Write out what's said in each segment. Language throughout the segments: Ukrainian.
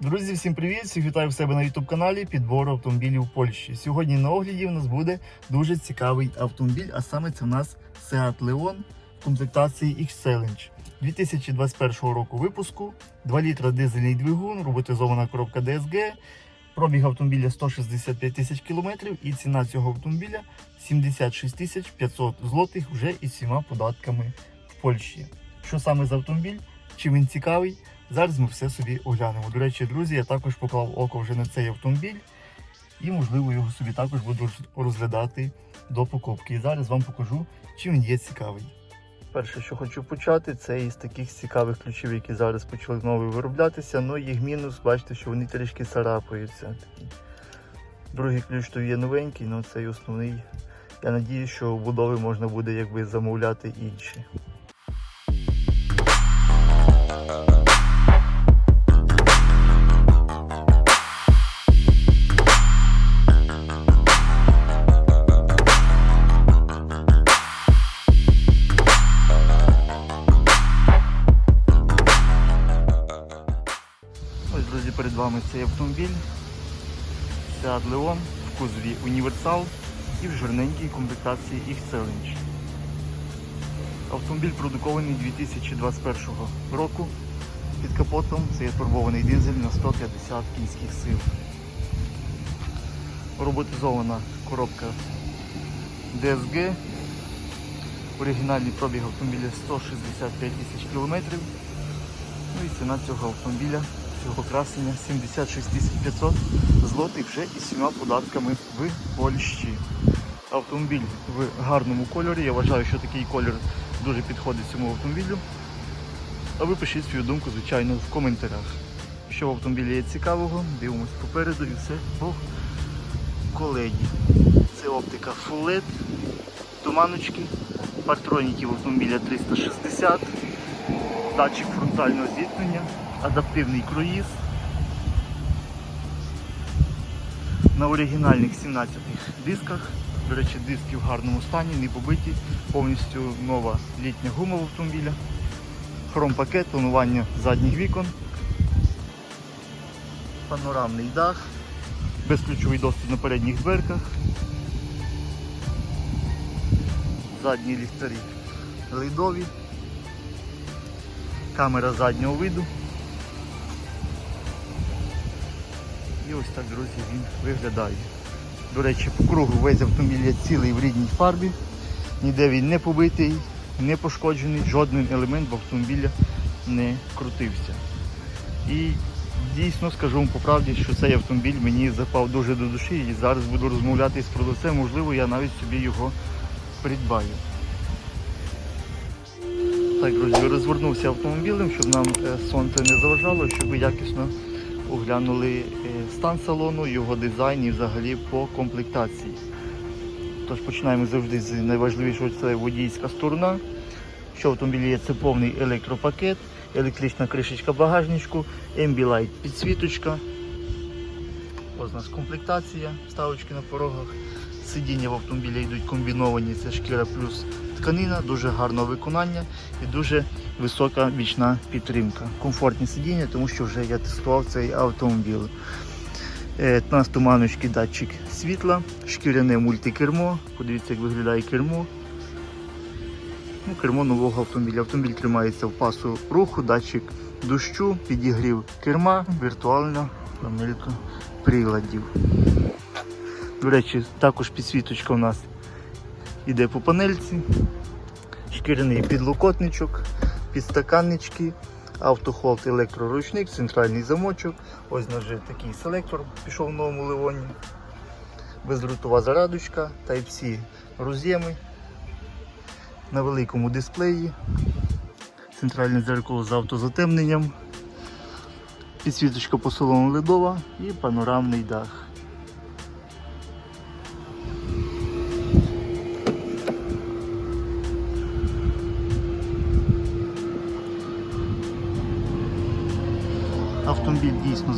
Друзі, всім привіт! Всіх вітаю в себе на youtube каналі підбору автомобілів в Польщі. Сьогодні на огляді в нас буде дуже цікавий автомобіль, а саме це в нас Seat Leon в комплектації X-Challenge 2021 року випуску, 2 літра дизельний двигун, роботизована коробка DSG, пробіг автомобіля 165 тисяч кілометрів і ціна цього автомобіля 76 тисяч 500 злотих вже із всіма податками в Польщі. Що саме за автомобіль? Чи він цікавий? Зараз ми все собі оглянемо. До речі, друзі, я також поклав око вже на цей автомобіль і, можливо, його собі також буду розглядати до покупки. І зараз вам покажу, чи він є цікавий. Перше, що хочу почати, це із таких цікавих ключів, які зараз почали знову вироблятися. Ну, їх мінус, бачите, що вони трішки царапаються. Другий ключ то є новенький, але цей основний. Я надію, що у будови можна буде якби замовляти інші. Вами цей автомобіль. Seat Leon в кузові універсал і в жирненькій комплектації X-Challenge. Автомобіль продукований 2021 року. Під капотом це є турбований дизель на 150 кінських сил. Роботизована коробка DSG. Оригінальний пробіг автомобіля 165 тисяч кілометрів. Ну і ціна цього автомобіля, цього красення 76 500 злотих вже із всіма податками в Польщі. Автомобіль в гарному кольорі. Я вважаю, що такий колір дуже підходить цьому автомобілю. А ви пишіть свою думку, звичайно, в коментарях. Що в автомобілі є цікавого, дивимось попереду і все по коледі. Це оптика Full LED, туманочки, партроніків автомобіля 360 датчик фронтального зіткнення, адаптивний круїз. На оригінальних 17 дисках. До речі, диски в гарному стані, не побиті, повністю нова літня гума в. Хромпакет, тонування задніх вікон, панорамний дах, безключовий доступ на передніх дверках, задні ліхтарі лейдові камера заднього виду. І ось так, друзі, він виглядає. До речі, по кругу весь автомобіль цілий в рідній фарбі. Ніде він не побитий, не пошкоджений, жоден елемент в автомобіля не крутився. І дійсно скажу вам по правді, що цей автомобіль мені запав дуже до душі і зараз буду розмовляти з продавцем, можливо, я навіть собі його придбаю. Так, друзі, розвернувся автомобілем, щоб нам е, сонце не заважало, щоб ви якісно оглянули е, стан салону, його дизайн і взагалі по комплектації. Тож починаємо завжди з найважливішого це водійська сторона. Що в автомобілі є це повний електропакет, електрична кришечка багажничку, Ambilight підсвіточка. Ось у комплектація, вставочки на порогах. Сидіння в автомобілі йдуть комбіновані, це шкіра плюс тканина, дуже гарного виконання і дуже висока вічна підтримка. Комфортні сидіння, тому що вже я тестував цей автомобіль. Е, У нас туманочки датчик світла, шкіряне мультикермо. Подивіться, як виглядає кермо. Ну, кермо нового автомобіля. Автомобіль тримається в пасу руху, датчик дощу, підігрів керма, віртуальна панелька приладів. До речі, також підсвіточка у нас іде по панельці, шкіряний підлокотничок, підстаканнички, автохолд електроручник, центральний замочок. Ось ножи такий селектор пішов в новому леоні. Бездрутова зарадочка, Type-C роз'єми на великому дисплеї, центральне дзеркало з автозатемненням, підсвіточка по салону ледова і панорамний дах.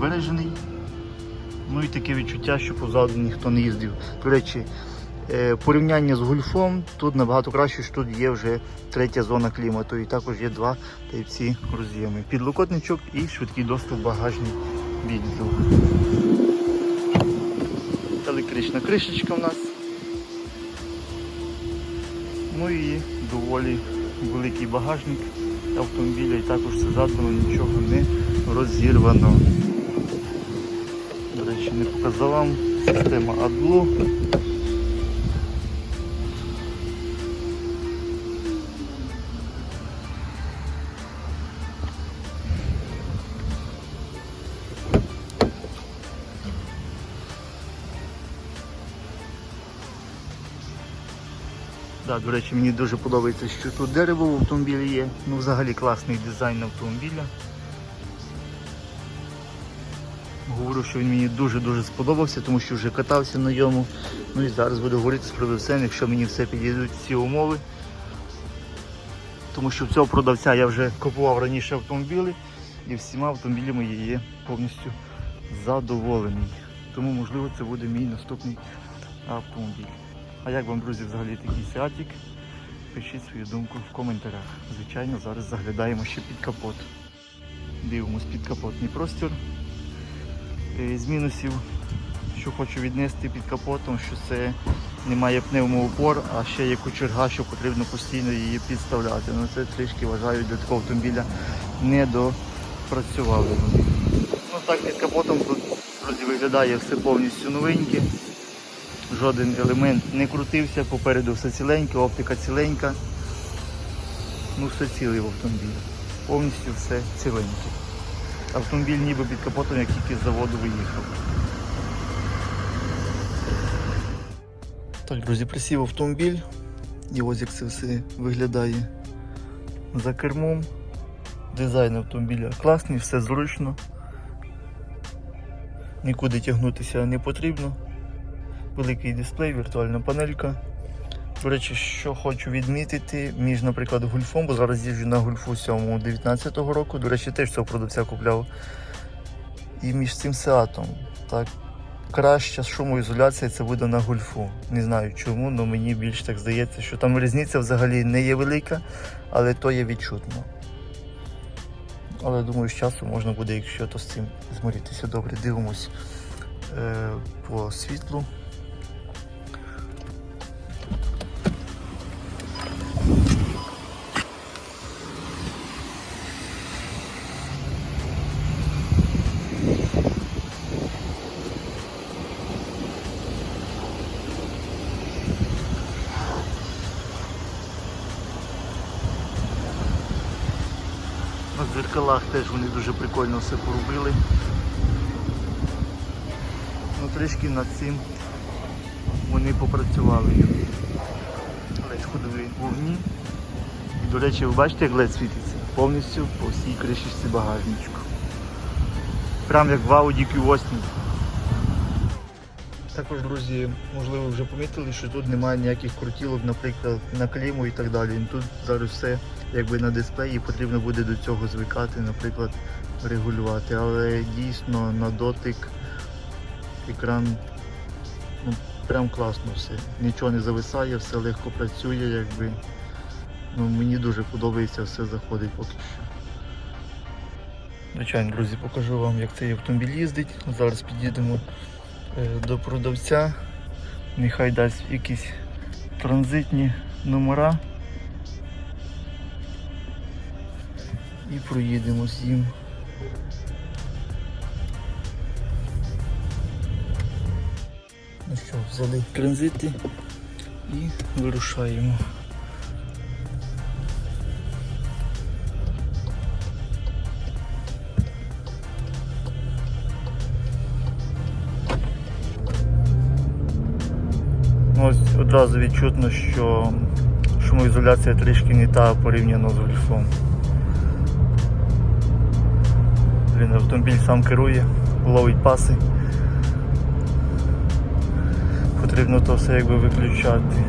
Збережений. Ну і таке відчуття, що позаду ніхто не їздив. До речі, е, порівняння з гольфом тут набагато краще, що тут є вже третя зона клімату і також є два Type-C роз'єми. Підлокотничок і швидкий доступ в багажний відео. Електрична кришечка в нас. Ну і доволі великий багажник автомобіля і також задано, нічого не розірвано. Речі, не показав вам система AdBlue. Да, до речі, мені дуже подобається, що тут дерево в автомобілі є. Ну, взагалі класний дизайн автомобіля. Говорю, що він мені дуже-дуже сподобався, тому що вже катався на ньому. Ну і зараз буду говорити з продавцем, якщо мені все підійдуть ці умови. Тому що в цього продавця я вже купував раніше автомобілі і всіма автомобілями я є повністю задоволений. Тому можливо це буде мій наступний автомобіль. А як вам, друзі, взагалі такий сеатік? Пишіть свою думку в коментарях. Звичайно, зараз заглядаємо ще під капот. Дивимось під капотний простір. Е, З мінусів, що хочу віднести під капотом, що це немає пневмоупор, а ще є кучерга, що потрібно постійно її підставляти. Ну це трішки вважаю для такого автомобіля не допрацювали. Ну так під капотом тут друзі, виглядає все повністю новеньке. Жоден елемент не крутився, попереду все ціленьке, оптика ціленька. Ну все цілий в автомобілі. Повністю все ціленьке. Автомобіль ніби під капотом, як тільки з заводу виїхав. Так, друзі, присів автомобіль. І ось як це все виглядає за кермом. Дизайн автомобіля класний, все зручно. Нікуди тягнутися не потрібно. Великий дисплей, віртуальна панелька. До речі, що хочу відмітити, між, наприклад, гульфом, бо зараз їжджу на гульфу 7 19 року. До речі, теж цього продавця купляв. І між цим сеатом. Так, краща шумоізоляція це буде на гульфу. Не знаю чому, але мені більш так здається, що там різниця взагалі не є велика, але то є відчутно. Але думаю, з часу можна буде, якщо то з цим змиритися. Добре, дивимось е, по світлу. На дзеркалах теж вони дуже прикольно все поробили. Ну трішки над цим вони попрацювали. Ледь ходові вогні. І, до речі, ви бачите, як лед світиться? Повністю по всій кришечці багажничку. Прям як в Audi Q8. Також, друзі, можливо, вже помітили, що тут немає ніяких крутілок, наприклад, на кліму і так далі. Тут зараз все якби на дисплеї, потрібно буде до цього звикати, наприклад, регулювати. Але дійсно на дотик екран ну, прям класно все. Нічого не зависає, все легко працює, якби. Ну, мені дуже подобається, все заходить поки що. Звичайно, друзі, покажу вам, як цей автомобіль їздить. Зараз під'їдемо е, до продавця. Нехай дасть якісь транзитні номера. І проїдемо з ним. Ну що, взяли транзити і вирушаємо. Ну, Ось одразу відчутно, що шумоізоляція трішки не та порівняно з гольфом. Блін, автомобіль сам керує, ловить паси. Потрібно то все якби виключати.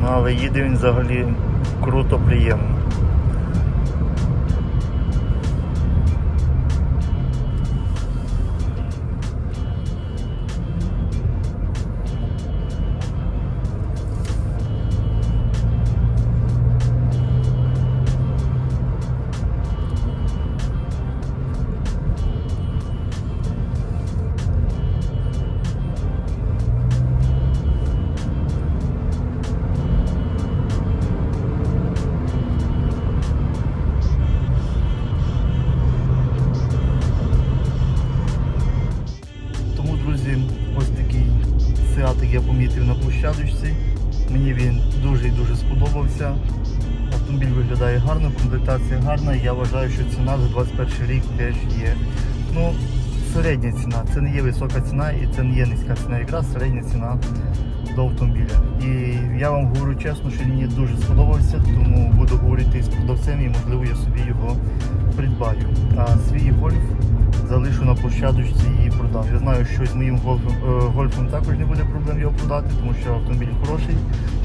Ну, але їде він взагалі круто, приємно. Кольорчик я помітив на площадочці. Мені він дуже і дуже сподобався. Автомобіль виглядає гарно, комплектація гарна. Я вважаю, що ціна за 21 рік теж є. Ну, Середня ціна, це не є висока ціна і це не є низька ціна, якраз середня ціна до автомобіля. І я вам говорю чесно, що мені дуже сподобався, тому буду говорити з продавцем і можливо я собі його придбаю. А свій гольф залишу на площадочці і продам. Я знаю, що з моїм гольфом, е, гольфом також не буде проблем його продати, тому що автомобіль хороший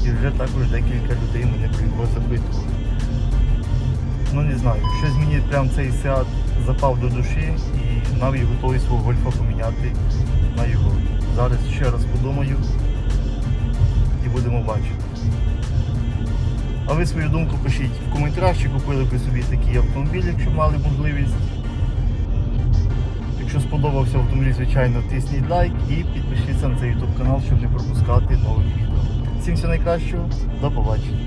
і вже також декілька людей мене про його запитували. Ну не знаю, щось мені прям цей сеат запав до душі і навіть готовий свого гольфа поміняти на його. Зараз ще раз подумаю і будемо бачити. А ви свою думку пишіть в коментарях, чи купили ви собі такий автомобіль, якщо мали можливість. Якщо сподобався автомобіль, звичайно, тисніть лайк і підпишіться на цей YouTube канал, щоб не пропускати нових відео. Всім всього найкращого, до побачення.